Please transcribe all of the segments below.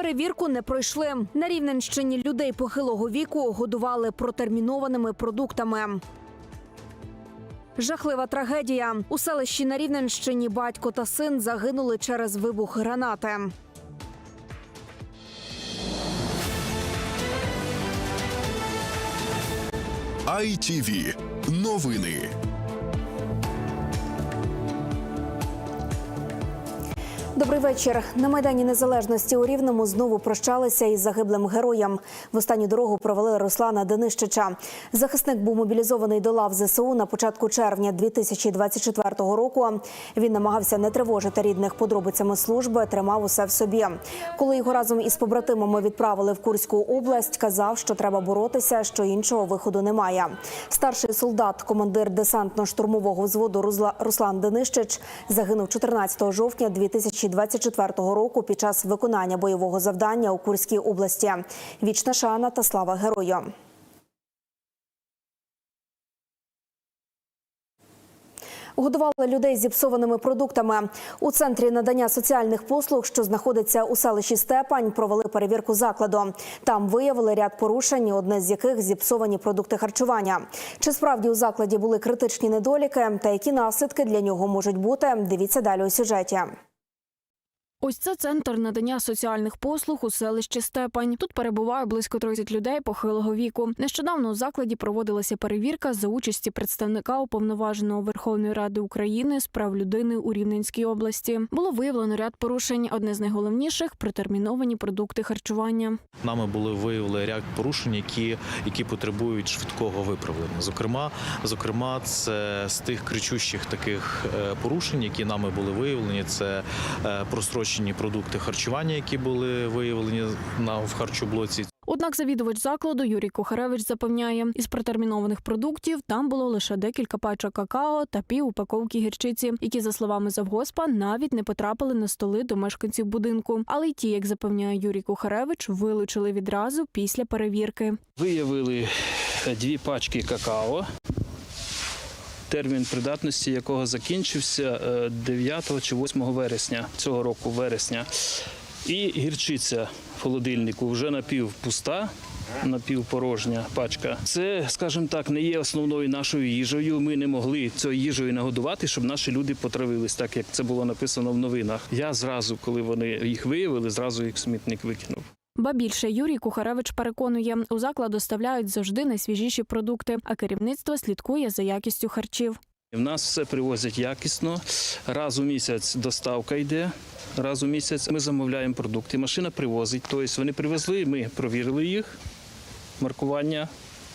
Перевірку не пройшли. На Рівненщині людей похилого віку годували протермінованими продуктами. Жахлива трагедія. У селищі на Рівненщині батько та син загинули через вибух гранати. ITV. Новини. Добрий вечір. На майдані Незалежності у Рівному знову прощалися із загиблим героєм. В останню дорогу провели Руслана Денищича. Захисник був мобілізований до лав ЗСУ на початку червня 2024 року. Він намагався не тривожити рідних подробицями служби, тримав усе в собі. Коли його разом із побратимами відправили в Курську область, казав, що треба боротися, що іншого виходу немає. Старший солдат, командир десантно-штурмового взводу Руслан Денищич загинув 14 жовтня 2024 року під час виконання бойового завдання у Курській області. Вічна шана та слава герою. Годували людей зіпсованими продуктами. У центрі надання соціальних послуг, що знаходиться у селищі Степань, провели перевірку закладу. Там виявили ряд порушень, одне з яких зіпсовані продукти харчування. Чи справді у закладі були критичні недоліки та які наслідки для нього можуть бути? Дивіться далі у сюжеті. Ось це центр надання соціальних послуг у селищі Степань. Тут перебуває близько 30 людей похилого віку. Нещодавно у закладі проводилася перевірка за участі представника уповноваженого Верховної Ради України з прав людини у Рівненській області. Було виявлено ряд порушень. Одне з найголовніших протерміновані продукти харчування. Нами були виявили ряд порушень, які, які потребують швидкого виправлення. Зокрема, зокрема, це з тих кричущих таких е, порушень, які нами були виявлені. Це е, прострочені продукти харчування, які були виявлені на в харчоблоці. Однак завідувач закладу Юрій Кухаревич запевняє, із протермінованих продуктів там було лише декілька пачок какао та пів упаковки гірчиці, які, за словами завгоспа, навіть не потрапили на столи до мешканців будинку. Але й ті, як запевняє Юрій Кухаревич, вилучили відразу після перевірки. Виявили е, дві пачки какао, термін придатності якого закінчився е, 9 чи 8 вересня цього року, вересня. І гірчиця в холодильнику вже напівпуста, напівпорожня пачка. Це, скажімо так, не є основною нашою їжею. Ми не могли цією їжею нагодувати, щоб наші люди потравились, так як це було написано в новинах. Я зразу, коли вони їх виявили, зразу їх смітник викинув. Ба більше Юрій Кухаревич переконує, у заклад доставляють завжди найсвіжіші продукти, а керівництво слідкує за якістю харчів. В нас все привозять якісно. Раз у місяць доставка йде. Раз у місяць ми замовляємо продукти. Машина привозить. Тобто вони привезли, ми провірили їх. Маркування.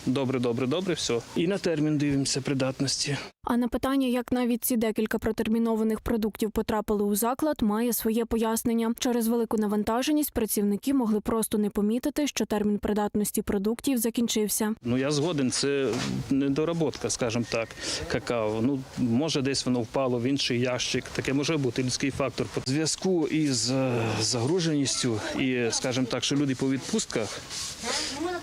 Добре, добре, добре, все. І на термін дивимося придатності. А на питання, як навіть ці декілька протермінованих продуктів потрапили у заклад, має своє пояснення. Через велику навантаженість працівники могли просто не помітити, що термін придатності продуктів закінчився. Ну я згоден, це недоработка, скажімо так, какао. Ну може десь воно впало в інший ящик. Таке може бути людський фактор. В зв'язку із е, загруженістю і, скажімо так, що люди по відпустках.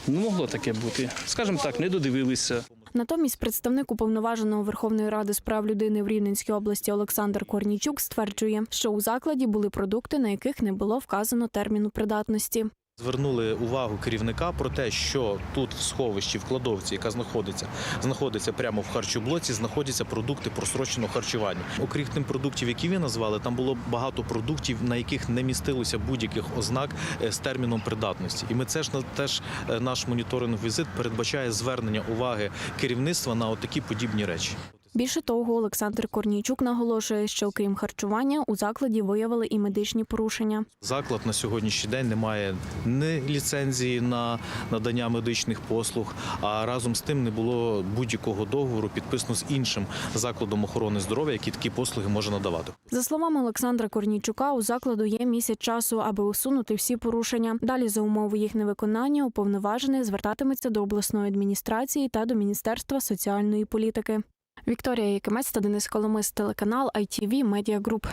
Ну, могло таке бути. Скажімо так, не додивилися. Натомість представник уповноваженого Верховної Ради з прав людини в Рівненській області Олександр Корнічук стверджує, що у закладі були продукти, на яких не було вказано терміну придатності. Звернули увагу керівника про те, що тут в сховищі, в кладовці, яка знаходиться, знаходиться прямо в харчоблоці, знаходяться продукти просроченого харчування. Окрім тим продуктів, які ви назвали, там було багато продуктів, на яких не містилося будь-яких ознак е, з терміном придатності. І ми це ж на- теж е, наш моніторинг візит передбачає звернення уваги керівництва на отакі подібні речі. Більше того, Олександр Корнійчук наголошує, що крім харчування у закладі виявили і медичні порушення. Заклад на сьогоднішній день не має ні ліцензії на надання медичних послуг, а разом з тим не було будь-якого договору підписано з іншим закладом охорони здоров'я, який такі послуги може надавати. За словами Олександра Корнійчука, у закладу є місяць часу, аби усунути всі порушення. Далі за умови їх невиконання уповноважений звертатиметься до обласної адміністрації та до Міністерства соціальної політики. Вікторія Якимець та Денис Коломис, телеканал ITV Media Group.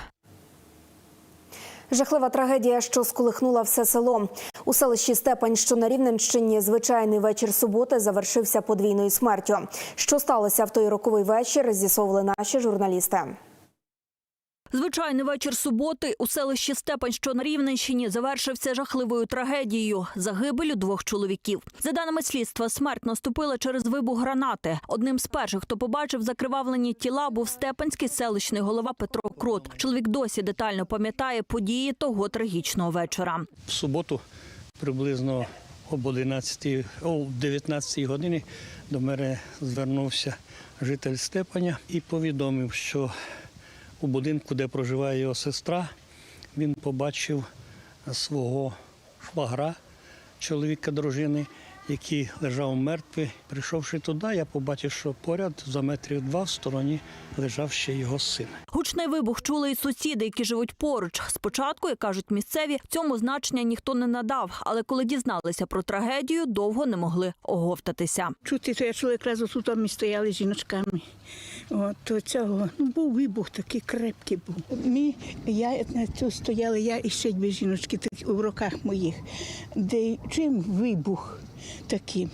Жахлива трагедія, що сколихнула все село. У селищі Степань, що на Рівненщині, звичайний вечір суботи завершився подвійною смертю. Що сталося в той роковий вечір, з'ясовували наші журналісти. Звичайний вечір суботи у селищі Степань, що на Рівненщині, завершився жахливою трагедією загибелю двох чоловіків. За даними слідства, смерть наступила через вибух гранати. Одним з перших, хто побачив закривавлені тіла, був степанський селищний голова Петро Крут. Чоловік досі детально пам'ятає події того трагічного вечора. В суботу приблизно об 11, о 19 годині до мене звернувся житель Степаня і повідомив, що у будинку, де проживає його сестра, він побачив свого швагра, чоловіка дружини, який лежав мертвий. Прийшовши туди, я побачив, що поряд за метрів два в стороні лежав ще його син. Гучний вибух чули і сусіди, які живуть поруч. Спочатку, як кажуть місцеві, цьому значення ніхто не надав, але коли дізналися про трагедію, довго не могли оговтатися. Чути, що я чула якраз отут ми стояли з жіночками. От, цього ну, був вибух такий крепкий був. Ми, я на цю стояла, я і ще дві жіночки так, у руках моїх, де чим вибух такий.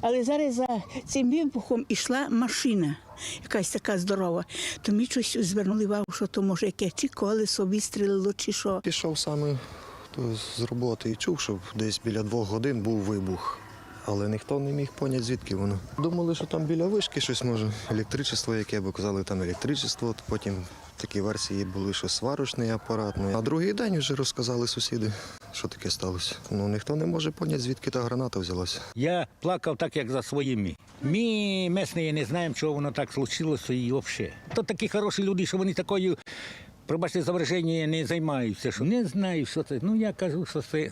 Але зараз за цим вибухом йшла машина, якась така здорова. То ми щось звернули увагу, що то може яке чи колесо вистрілило, чи що. Пішов саме з роботи і чув, що десь біля двох годин був вибух. Але ніхто не міг поняти, звідки воно. Думали, що там біля вишки щось може, електричество, яке бо казали, там електричество. Потім такі версії були, що сварочний апарат. Ну, А другий день вже розказали сусіди, що таке сталося. Ну ніхто не може поняти, звідки та граната взялася. Я плакав так, як за своїми. Ми місні не знаємо, чого воно так случилося і взагалі. То такі хороші люди, що вони такою, пробачте за враження, не займаються. Що не знаю, що це. Ну я кажу, що це.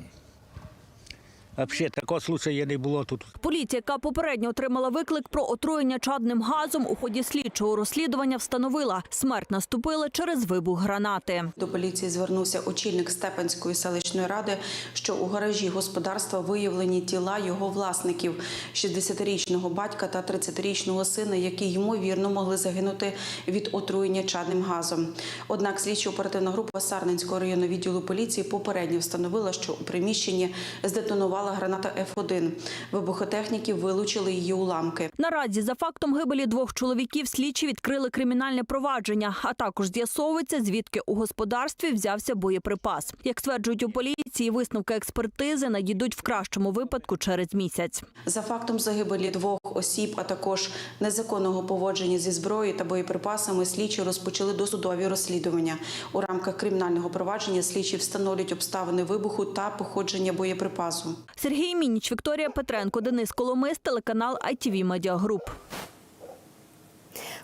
Взагалі, такого случаю не було тут. Поліція, яка попередньо отримала виклик про отруєння чадним газом, у ході слідчого розслідування встановила, смерть наступила через вибух гранати. До поліції звернувся очільник Степанської селищної ради, що у гаражі господарства виявлені тіла його власників – 60-річного батька та 30-річного сина, які ймовірно могли загинути від отруєння чадним газом. Однак слідчо-оперативна група Сарненського районного відділу поліції попередньо встановила, що у приміщенні здетонувала граната Ф1. Вибухотехніки вилучили її уламки. Наразі за фактом гибелі двох чоловіків слідчі відкрили кримінальне провадження, а також з'ясовується, звідки у господарстві взявся боєприпас. Як стверджують у поліції, висновки експертизи надійдуть в кращому випадку через місяць. За фактом загибелі двох осіб, а також незаконного поводження зі зброєю та боєприпасами, слідчі розпочали досудові розслідування. У рамках кримінального провадження слідчі встановлюють обставини вибуху та походження боєприпасу. Сергій Мініч, Вікторія Петренко, Денис Коломис, телеканал ITV Media Group.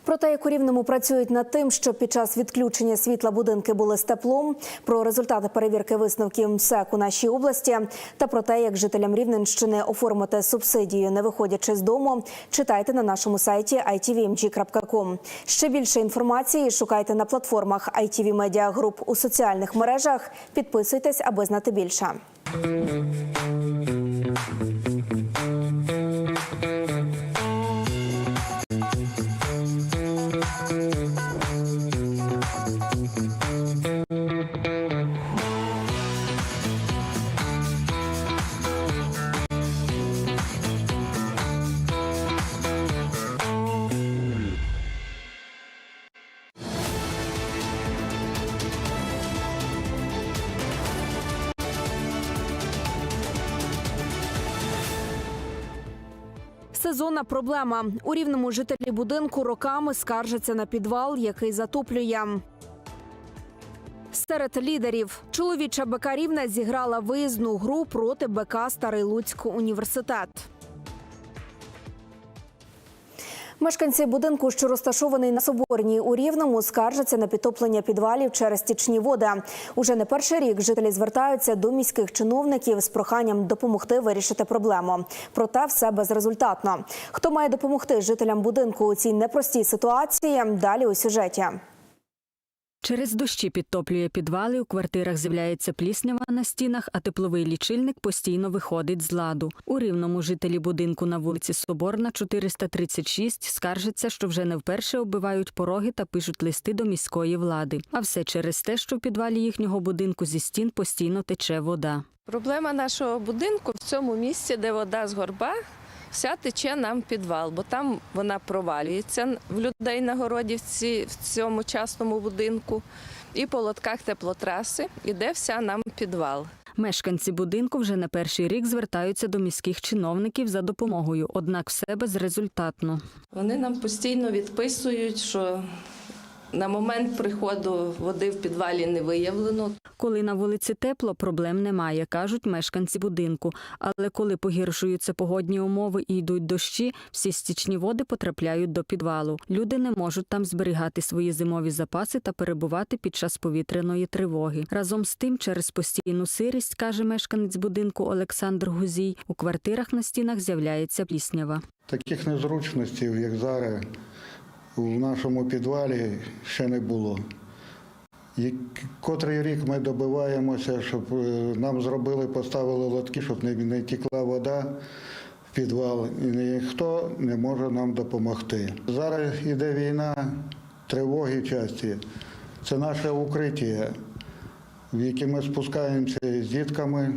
Про те, як у Рівному працюють над тим, щоб під час відключення світла будинки були з теплом, про результати перевірки висновків МСЕК у нашій області та про те, як жителям Рівненщини оформити субсидію, не виходячи з дому, читайте на нашому сайті itvmg.com. Ще більше інформації шукайте на платформах ITV Media Group у соціальних мережах. Підписуйтесь, аби знати більше. Сезонна проблема. У рівному жителі будинку роками скаржаться на підвал, який затоплює. Серед лідерів чоловіча БК Рівна зіграла виїзну гру проти БК Старий Луцьк університет. Мешканці будинку, що розташований на Соборній у Рівному, скаржаться на підтоплення підвалів через стічні води. Уже не перший рік жителі звертаються до міських чиновників з проханням допомогти вирішити проблему. Проте все безрезультатно. Хто має допомогти жителям будинку у цій непростій ситуації? Далі у сюжеті. Через дощі підтоплює підвали, у квартирах з'являється пліснява на стінах, а тепловий лічильник постійно виходить з ладу. У рівному жителі будинку на вулиці Соборна, 436, скаржаться, що вже не вперше оббивають пороги та пишуть листи до міської влади. А все через те, що в підвалі їхнього будинку зі стін постійно тече вода. Проблема нашого будинку в цьому місці, де вода з горба вся тече нам в підвал, бо там вона провалюється в людей на городі в, цьому частному будинку. І по лотках теплотраси іде вся нам в підвал. Мешканці будинку вже на перший рік звертаються до міських чиновників за допомогою, однак все безрезультатно. Вони нам постійно відписують, що на момент приходу води в підвалі не виявлено. Коли на вулиці тепло, проблем немає, кажуть мешканці будинку. Але коли погіршуються погодні умови і йдуть дощі, всі стічні води потрапляють до підвалу. Люди не можуть там зберігати свої зимові запаси та перебувати під час повітряної тривоги. Разом з тим, через постійну сирість, каже мешканець будинку Олександр Гузій, у квартирах на стінах з'являється пліснява. Таких незручностей, як зараз, в нашому підвалі ще не було. І котрий рік ми добиваємося, щоб е, нам зробили, поставили лотки, щоб не, не тікла вода в підвал, і ніхто не може нам допомогти. Зараз йде війна, тривоги часті. Це наше укриття, в яке ми спускаємося з дітками,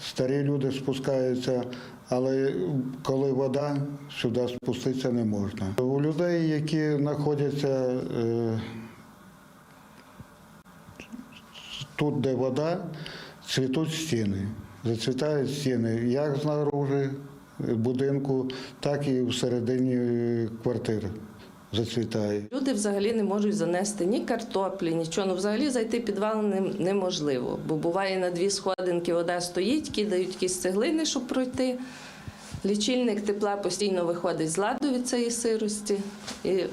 старі люди спускаються, але коли вода, сюди спуститися не можна. У людей, які знаходяться е, тут, де вода, цвітуть стіни, зацвітають стіни як знаружи будинку, так і всередині е, квартири зацвітає. Люди взагалі не можуть занести ні картоплі, нічого. Ну, взагалі зайти підвал неможливо. Бо буває на дві сходинки вода стоїть, кидають якісь цеглини, щоб пройти. Лічильник тепла постійно виходить з ладу від цієї сирості, і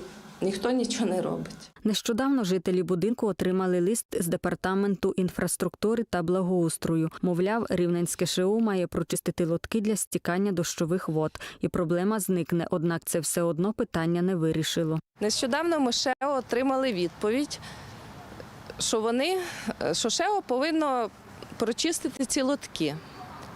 ніхто нічого не робить. Нещодавно жителі будинку отримали лист з департаменту інфраструктури та благоустрою. Мовляв, Рівненське ШУ має прочистити лотки для стікання дощових вод, і проблема зникне. Однак це все одно питання не вирішило. Нещодавно ми ШЕО отримали відповідь, що вони, що ШЕО повинно прочистити ці лотки.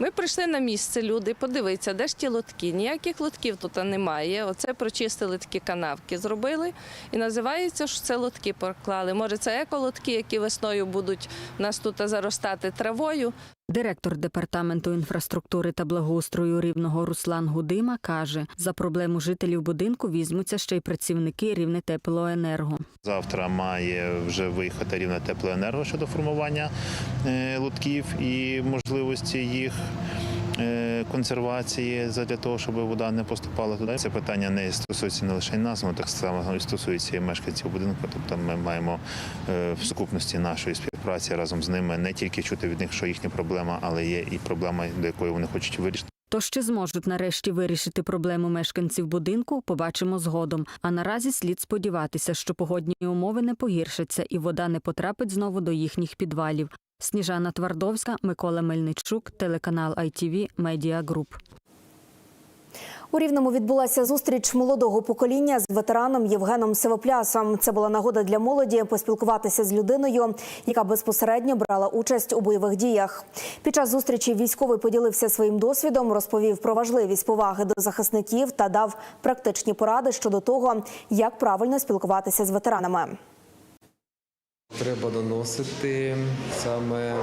Ми прийшли на місце, люди, подивитися, де ж ті лотки. Ніяких лотків тут немає. Оце прочистили такі канавки, зробили і називається, що це лотки проклали. Може, це еколотки, які весною будуть нас тут заростати травою. Директор департаменту інфраструктури та благоустрою рівного Руслан Гудима каже: за проблему жителів будинку візьмуться ще й працівники рівне теплоенерго. Завтра має вже виїхати рівне теплоенерго щодо формування е, лотків і можливості їх консервації для того, щоб вода не поступала туди. Це питання не стосується не лише нас, але так само і стосується і мешканців будинку. Тобто ми маємо е, в сукупності нашої співпраці разом з ними не тільки чути від них, що їхня проблема, але є і проблема, до якої вони хочуть вирішити. То ще зможуть нарешті вирішити проблему мешканців будинку, побачимо згодом. А наразі слід сподіватися, що погодні умови не погіршаться і вода не потрапить знову до їхніх підвалів. Сніжана Твардовська, Микола Мельничук, телеканал ITV Media Group. У Рівному відбулася зустріч молодого покоління з ветераном Євгеном Сивоплясом. Це була нагода для молоді поспілкуватися з людиною, яка безпосередньо брала участь у бойових діях. Під час зустрічі військовий поділився своїм досвідом, розповів про важливість поваги до захисників та дав практичні поради щодо того, як правильно спілкуватися з ветеранами. Треба доносити саме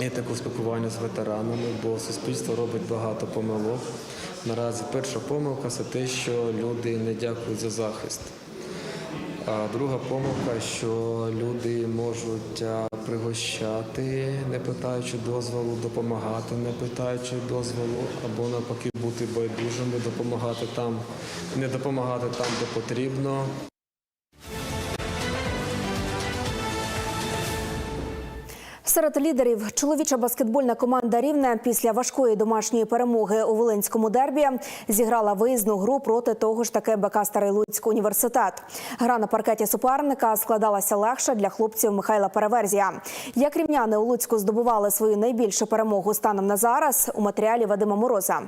етику спілкування з ветеранами, бо суспільство робить багато помилок. Наразі перша помилка це те, що люди не дякують за захист. А друга помилка, що люди можуть пригощати, не питаючи дозволу, допомагати, не питаючи дозволу, або навпаки бути байдужими, допомагати там, не допомагати там, де потрібно. Серед лідерів чоловіча баскетбольна команда Рівне після важкої домашньої перемоги у Волинському дербі зіграла виїзну гру проти того ж таки БК Старий Луцьк університет. Гра на паркеті суперника складалася легше для хлопців Михайла Переверзія. Як рівняни у Луцьку здобували свою найбільшу перемогу станом на зараз у матеріалі Вадима Мороза.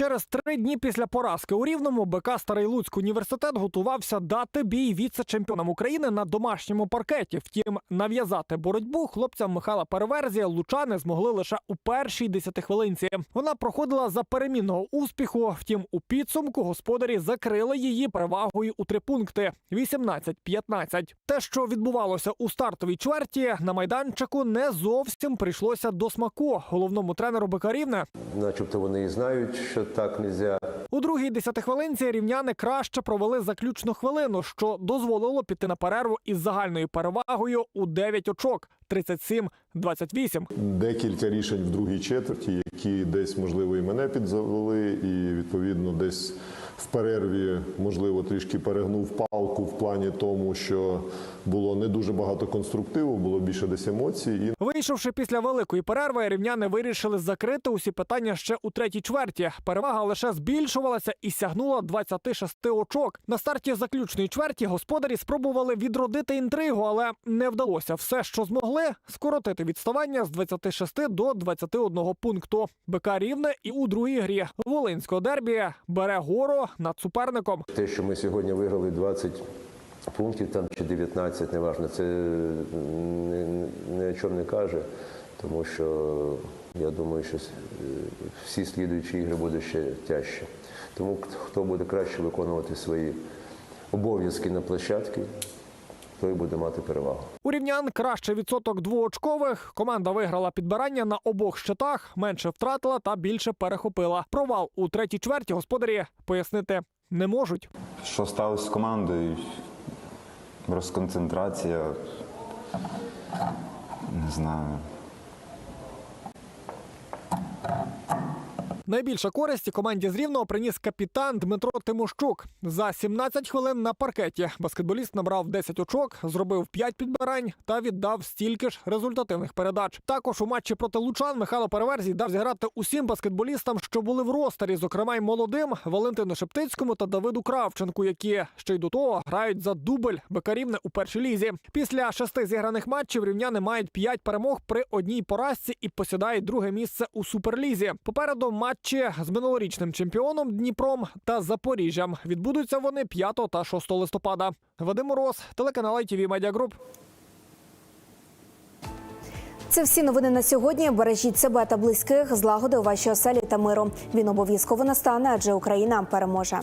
Через три дні після поразки у Рівному БК Старий Луцьк університет готувався дати бій віце-чемпіонам України на домашньому паркеті. Втім, нав'язати боротьбу хлопцям Михайла Переверзія лучани змогли лише у першій десятихвилинці. Вона проходила за перемінного успіху. Втім, у підсумку господарі закрили її перевагою у три пункти 18-15. Те, що відбувалося у стартовій чверті, на майданчику не зовсім прийшлося до смаку головному тренеру БК Рівне. Начебто вони знають, що так не можна. У другій десятихвилинці рівняни краще провели заключну хвилину, що дозволило піти на перерву із загальною перевагою у 9 очок 37-28. Декілька рішень в другій четверті, які десь можливо і мене підзавели, і відповідно десь в перерві можливо трішки перегнув палку в плані тому, що було не дуже багато конструктиву, було більше десь емоцій. І Вийшовши після великої перерви, рівняни вирішили закрити усі питання ще у третій чверті. Перевага лише збільшувалася і сягнула 26 очок. На старті заключної чверті господарі спробували відродити інтригу, але не вдалося. Все, що змогли, скоротити відставання з 26 до 21 пункту. БК рівне і у другій грі Волинського дербі бере гору над суперником. Те, що ми сьогодні виграли 20 пунктів там чи 19, неважно, це ні, о чому не каже, тому що я думаю, що всі слідуючі ігри будуть ще тяжче. Тому хто буде краще виконувати свої обов'язки на площадці, той буде мати перевагу. У рівнян краще відсоток двоочкових. Команда виграла підбирання на обох щитах, менше втратила та більше перехопила. Провал у третій чверті господарі пояснити не можуть. Що сталося з командою? Розконцентрація. Не знаю. Найбільше користі команді з рівного приніс капітан Дмитро Тимощук. За 17 хвилин на паркеті баскетболіст набрав 10 очок, зробив 5 підбирань та віддав стільки ж результативних передач. Також у матчі проти лучан Михайло Переверзій дав зіграти усім баскетболістам, що були в ростері, зокрема й молодим Валентину Шептицькому та Давиду Кравченку, які ще й до того грають за дубль Бекарівне у першій лізі. Після шести зіграних матчів рівняни мають 5 перемог при одній поразці і посідають друге місце у суперлізі. Попереду матчі з минулорічним чемпіоном Дніпром та Запоріжжям. Відбудуться вони 5 та 6 листопада. Вадим Мороз, телеканал ITV Media Group. Це всі новини на сьогодні. Бережіть себе та близьких, злагоди у вашій оселі та миру. Він обов'язково настане, адже Україна переможе.